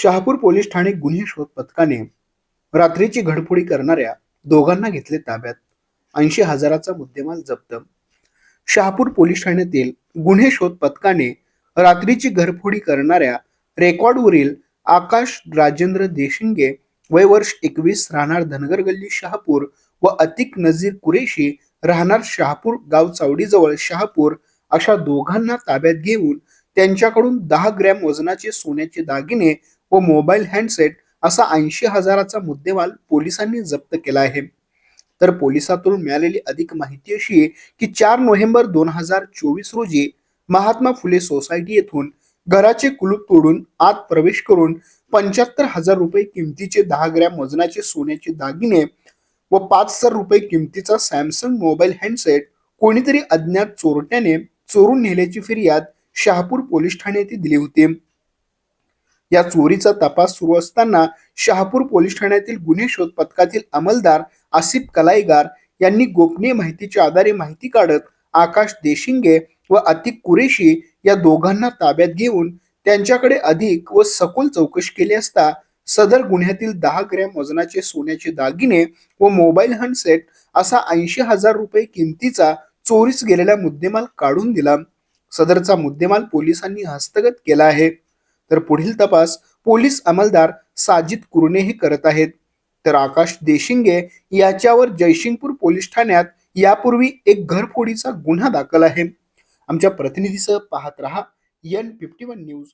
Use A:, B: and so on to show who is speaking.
A: Shahapur police Thane गुन्हे शोध पथकाने रात्रीची घडफोडी करणाऱ्या दोघांना घेतले ताब्यात. ऐंशी हजाराचा मुद्देमाल जप्त. शहापूर पोलीस ठाण्यातील गुन्हे शोध पथकाने रात्रीची घरफोडी करणाऱ्या रेकॉर्डवरील आकाश राजेंद्र देशिंगे वय वर्ष एकवीस राहणार धनगर गल्ली शहापूर व अतिक नजीर कुरेशी राहणार शहापूर गाव चावडीजवळ शहापूर अशा दोघांना ताब्यात घेऊन त्यांच्याकडून दहा ग्रॅम वजनाचे सोन्याचे दागिने व मोबाईल हँडसेट असा ऐंशी हजाराचा मुद्देमाल पोलिसांनी जप्त केला आहे. तर पोलिसातून मिळालेली अधिक माहिती अशी आहे की चार नोव्हेंबर दोन हजार चोवीस रोजी महात्मा फुले सोसायटी येथून घराचे कुलूप तोडून आत प्रवेश करून पंच्याहत्तर हजार रुपये किमतीचे दहा ग्रॅम वजनाचे सोन्याचे दागिने व पाच हजार रुपये किमतीचा सॅमसंग मोबाईल हँडसेट कोणीतरी अज्ञात चोरट्याने चोरून नेल्याची फिर्याद शहापूर पोलीस ठाणे येथे दिली होती. या चोरीचा तपास सुरू असताना शहापूर पोलीस ठाण्यातील गुन्हे शोध पथकातील अंमलदार आसिफ कलाईगार यांनी गोपनीय माहितीच्या आधारे माहिती काढत आकाश देशिंगे व अतिक कुरेशी या दोघांना ताब्यात घेऊन त्यांच्याकडे अधिक व सखोल चौकशी केली असता सदर गुन्ह्यातील दहा ग्रॅम वजनाचे सोन्याचे दागिने व मोबाईल हँडसेट असा ऐंशी हजार रुपये किमतीचा चोरीस गेलेला मुद्देमाल काढून दिला. सदरचा मुद्देमाल पोलिसांनी हस्तगत केला आहे. तर पुढील तपास पोलीस अंमलदार साजिद कुर्णे हे करत आहेत. तर आकाश देशिंगे याच्यावर जयसिंगपूर पोलीस ठाण्यात यापूर्वी एक घरफोडीचा गुन्हा दाखल आहे. आमच्या प्रतिनिधीसह पाहत रहा एन फिफ्टी वन न्यूज